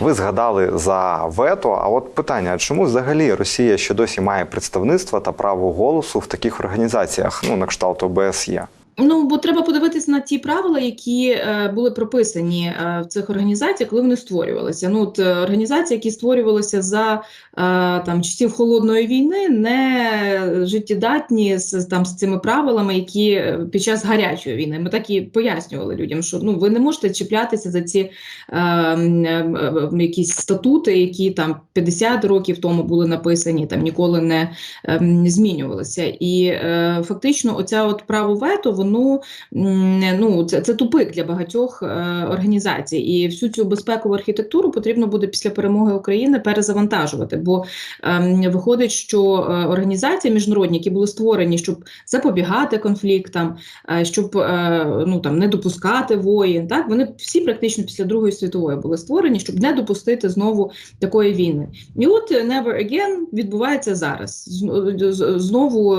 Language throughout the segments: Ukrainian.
Ви згадали за вето. А от питання: а чому взагалі Росія ще досі має представництво та право голосу в таких організаціях, ну на кшталт ОБСЄ? Ну, бо треба подивитися на ті правила, які е, були прописані е, в цих організаціях, коли вони створювалися. Ну, от, е, організації, які створювалися за е, там, часів холодної війни, не життєдатні з, там, з цими правилами, які е, під час гарячої війни. Ми так і пояснювали людям, що ну, ви не можете чіплятися за ці е, е, якісь статути, які там 50 років тому були написані, там ніколи не ем, змінювалися. І е, фактично, оця от право вето, воно м, ну це, це тупик для багатьох е, організацій. І всю цю безпекову архітектуру потрібно буде після перемоги України перезавантажувати. Бо ем, виходить, що е, організації міжнародні, які були створені, щоб запобігати конфліктам, е, щоб ну там не допускати воїн, так вони всі практично після Другої світової були створені, щоб не допустити знову такої війни. І от Never Again відбувається зараз. Знову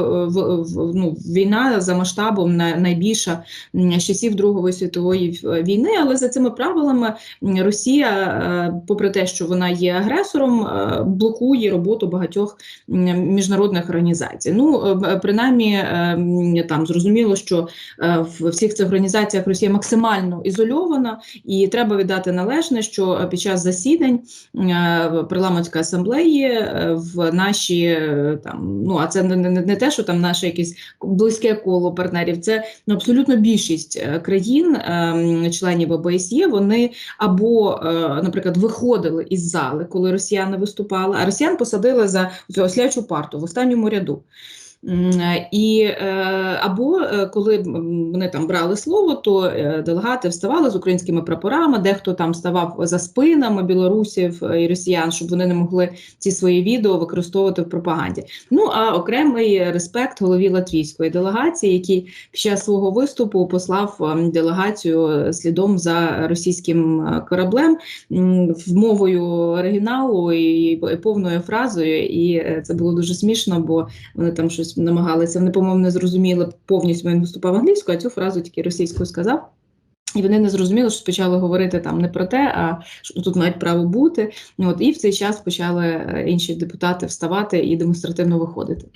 ну, війна за масштабом на- найбільша з часів Другої світової війни, але за цими правилами Росія, е, попри те, що вона є агресором, е, блокує роботу багатьох міжнародних організацій. Ну, е, принаймні, там зрозуміло, що в всіх цих організаціях Росія максимально ізольована, і треба віддати належне, що під час засідань парламентської асамблеї в наші там, ну а це не, не, не те, що там наше якесь близьке коло партнерів, це ну, абсолютно більшість е, країн, е, членів ОБСЄ, вони або, е, наприклад, виходили із зали, коли росіяни виступали, а росіян посадили за цю ослячу парту в останньому ряду. Е, І е, або е, коли вони там брали слово, то делегати вставали з українськими прапорами, дехто там ставав за спинами білорусів і росіян, щоб вони не могли ці свої відео використовувати в пропаганді. Ну а окремий респект голові латвійської делегації, який під час свого виступу послав ем, делегацію слідом за російським кораблем в мовою оригіналу і, повною фразою. І це було дуже смішно, бо вони там щось намагалися. Вони, по-моєму, не зрозуміли повністю. Він виступав англійською, а цю фразу тільки російською сказав. І вони не зрозуміли, що почали говорити там не про те, а що тут мають право бути. От і в цей час почали е, інші депутати вставати і демонстративно виходити.